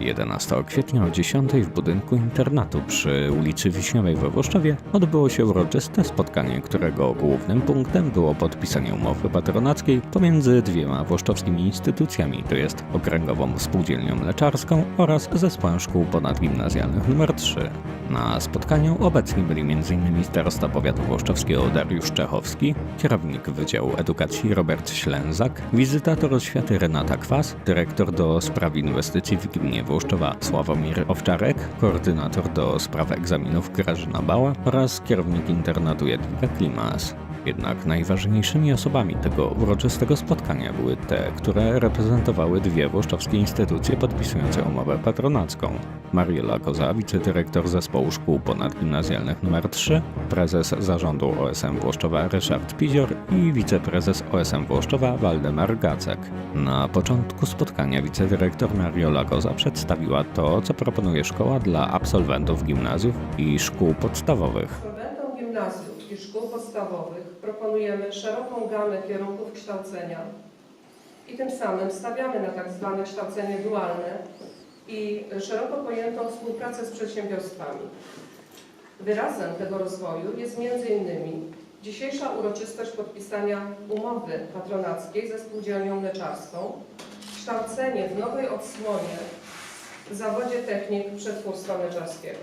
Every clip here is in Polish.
11 kwietnia o 10 w budynku internatu przy ulicy Wiśniowej we Włoszczowie odbyło się uroczyste spotkanie, którego głównym punktem było podpisanie umowy patronackiej pomiędzy dwiema włoszczowskimi instytucjami, to jest Okręgową Spółdzielnią Mleczarską oraz Zespołem Szkół Ponadgimnazjalnych nr 3. Na spotkaniu obecni byli m.in. starosta powiatu włoszczowskiego Dariusz Czechowski, kierownik Wydziału Edukacji Robert Ślęzak, wizytator oświaty Renata Kwas, dyrektor do spraw inwestycji w gminie Włoszczowa Sławomir Owczarek, koordynator do spraw egzaminów Grażyna Bała oraz kierownik internatu Jadwiga Klimas. Jednak najważniejszymi osobami tego uroczystego spotkania były te, które reprezentowały dwie włoszczowskie instytucje podpisujące umowę patronacką. Mariola Koza, wicedyrektor zespołu szkół ponadgimnazjalnych nr 3, prezes zarządu OSM Włoszczowa Ryszard Pizior i wiceprezes OSM Włoszczowa Waldemar Gacek. Na początku spotkania wicedyrektor Mariola Koza przedstawiła to, co proponuje szkoła dla absolwentów gimnazjów i szkół podstawowych. Absolwentom gimnazjów i szkół podstawowych proponujemy szeroką gamę kierunków kształcenia i tym samym stawiamy na tak zwane kształcenie dualne i szeroko pojętą współpracę z przedsiębiorstwami. Wyrazem tego rozwoju jest m.in. dzisiejsza uroczystość podpisania umowy patronackiej ze spółdzielnią mleczarską, kształcenie w nowej odsłonie w zawodzie technik przetwórstwa mleczarskiego.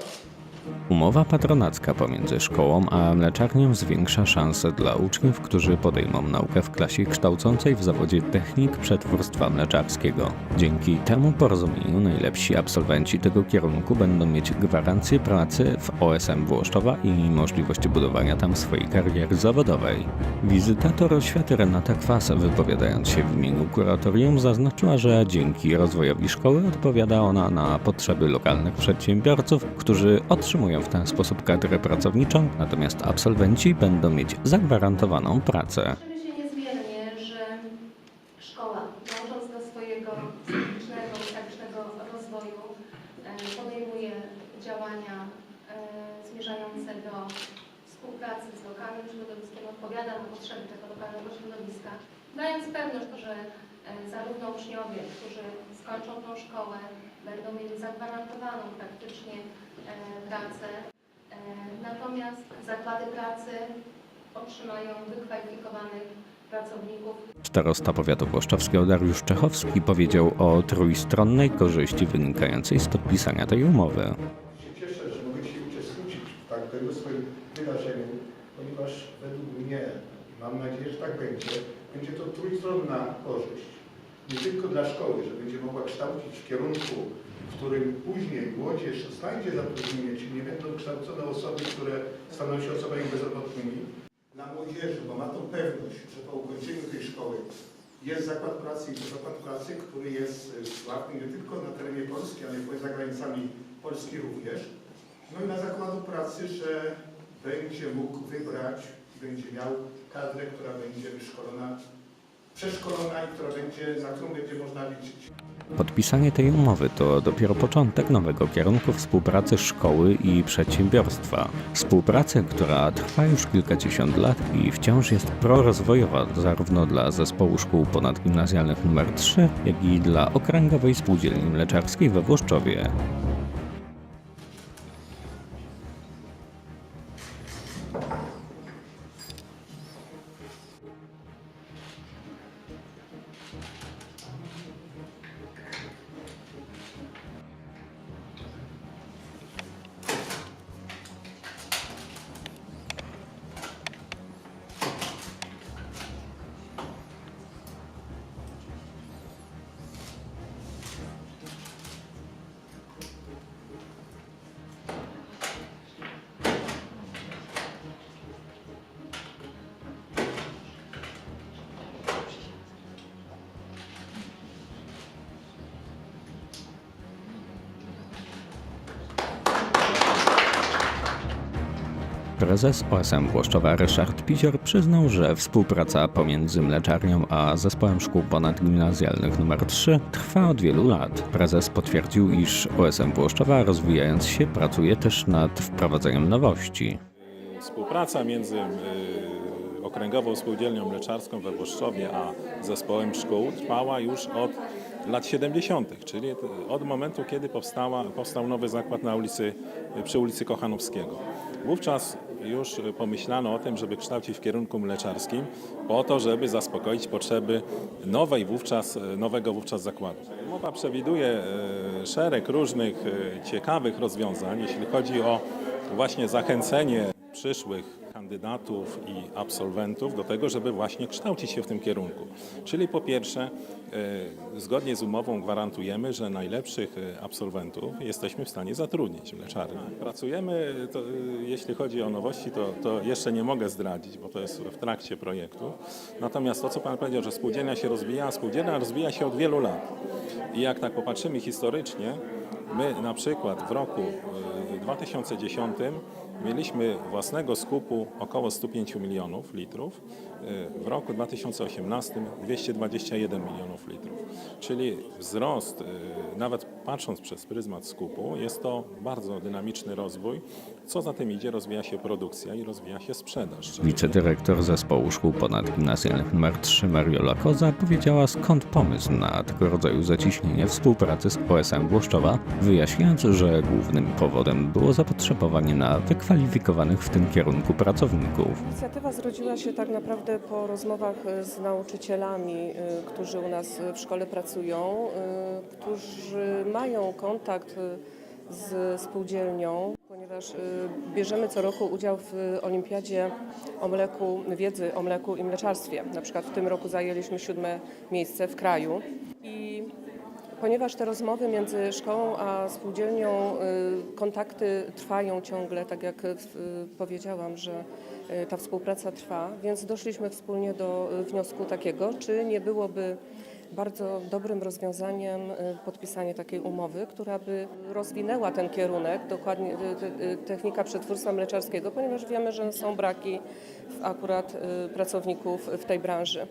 Umowa patronacka pomiędzy szkołą a mleczarnią zwiększa szanse dla uczniów, którzy podejmą naukę w klasie kształcącej w zawodzie technik przetwórstwa mleczarskiego. Dzięki temu porozumieniu najlepsi absolwenci tego kierunku będą mieć gwarancję pracy w OSM Włoszczowa i możliwość budowania tam swojej kariery zawodowej. Wizytator oświaty Renata Kwas, wypowiadając się w imieniu kuratorium, zaznaczyła, że dzięki rozwojowi szkoły odpowiada ona na potrzeby lokalnych przedsiębiorców, którzy otrzymują w ten sposób kadrę pracowniczą, natomiast absolwenci będą mieć zagwarantowaną pracę. Odpowiada na potrzeby tego lokalnego środowiska, dając pewność, że zarówno uczniowie, którzy skończą tą szkołę, będą mieli zagwarantowaną praktycznie e, pracę, e, natomiast zakłady pracy otrzymają wykwalifikowanych pracowników. Starosta powiatu włoszczowskiego Dariusz Czechowski powiedział o trójstronnej korzyści wynikającej z podpisania tej umowy. się cieszę, że mogę dzisiaj uczestniczyć w tak dorosłym wydarzeniu, ponieważ według mnie, i mam nadzieję, że tak będzie, będzie to trójstronna korzyść. Nie tylko dla szkoły, że będzie mogła kształcić w kierunku, w którym później młodzież znajdzie zatrudnienie, czyli nie będą kształcone osoby, które staną się osobami bezrobotnymi. Dla młodzieży, bo ma tą pewność, że po ukończeniu tej szkoły jest zakład pracy i to zakład pracy, który jest e, sławny nie tylko na terenie Polski, ale i poza granicami Polski również. No i na zakładu pracy, że będzie mógł wybrać, będzie miał kadrę, która będzie wyszkolona, przeszkolona i która będzie, na którą będzie można liczyć. Podpisanie tej umowy to dopiero początek nowego kierunku współpracy szkoły i przedsiębiorstwa. Współpracy, która trwa już kilkadziesiąt lat i wciąż jest prorozwojowa zarówno dla zespołu szkół ponadgimnazjalnych nr 3, jak i dla Okręgowej Spółdzielni Mleczarskiej we Włoszczowie. Prezes OSM Włoszczowa Ryszard Pizior przyznał, że współpraca pomiędzy mleczarnią a zespołem szkół ponadgimnazjalnych nr 3 trwa od wielu lat. Prezes potwierdził, iż OSM Włoszczowa rozwijając się pracuje też nad wprowadzeniem nowości. Współpraca między y, Okręgową Spółdzielnią Mleczarską we Włoszczowie a zespołem szkół trwała już od lat 70., czyli od momentu, kiedy powstała, powstał nowy zakład na ulicy, przy ulicy Kochanowskiego. Wówczas już pomyślano o tym, żeby kształcić w kierunku mleczarskim, po to, żeby zaspokoić potrzeby nowej wówczas, nowego wówczas zakładu. Umowa przewiduje e, szereg różnych e, ciekawych rozwiązań, jeśli chodzi o właśnie zachęcenie przyszłych kandydatów i absolwentów do tego, żeby właśnie kształcić się w tym kierunku. Czyli po pierwsze, e, zgodnie z umową gwarantujemy, że najlepszych e, absolwentów jesteśmy w stanie zatrudnić w mleczarni. Pracujemy, to, e, jeśli chodzi o nowości, to, to jeszcze nie mogę zdradzić, bo to jest w trakcie projektu. Natomiast to, co Pan powiedział, że spółdzielnia się rozwija, spółdzielnia rozwija się od wielu lat. I jak tak popatrzymy historycznie, my na przykład w roku e, 2010 mieliśmy własnego skupu około 105 milionów litrów, e, w roku 2018 221 milionów litrów. Czyli wzrost, e, nawet patrząc przez pryzmat skupu, jest to bardzo dynamiczny rozwój. Co za tym idzie, rozwija się produkcja i rozwija się sprzedaż. Wicedyrektor zespołu szkół ponadgimnazjalnych nr 3 Mariola Koza powiedziała skąd pomysł na tego rodzaju zacieśnienie współpracy z OSM Włoszczowa, wyjaśniając, że głównym powodem było zapotrzebowanie na wykwalifikowanych w tym kierunku pracowników. Inicjatywa zrodziła się tak naprawdę po rozmowach e, z nauczycielami, y, którzy u nas w szkole pracują, y, którzy mają kontakt z spółdzielnią, ponieważ bierzemy co roku udział w olimpiadzie o mleku, wiedzy o mleku i mleczarstwie. Na przykład w tym roku zajęliśmy siódme miejsce w kraju i Ponieważ te rozmowy między szkołą a spółdzielnią, y, kontakty trwają ciągle, tak jak y, powiedziałam, że y, ta współpraca trwa, więc doszliśmy wspólnie do wniosku takiego, czy nie byłoby bardzo dobrym rozwiązaniem podpisanie takiej umowy, która by rozwinęła ten kierunek, dokładnie te- technika przetwórstwa mleczarskiego, ponieważ wiemy, że są braki akurat pracowników w tej branży.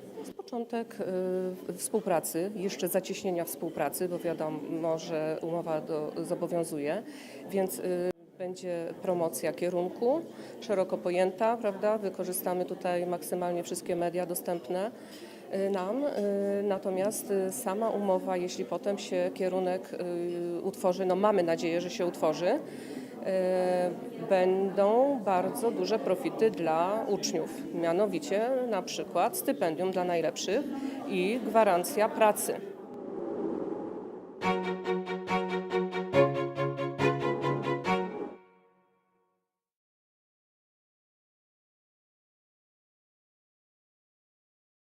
Początek y, współpracy, jeszcze zacieśnienia współpracy, bo wiadomo, że umowa do, zobowiązuje, więc y, będzie promocja kierunku, szeroko pojęta, prawda? Wykorzystamy tutaj maksymalnie wszystkie media dostępne y, nam. Natomiast sama umowa, jeśli potem się kierunek utworzy, no mamy nadzieję, że się utworzy, E, będą bardzo duże profity dla uczniów, mianowicie na przykład stypendium dla najlepszych i gwarancja pracy.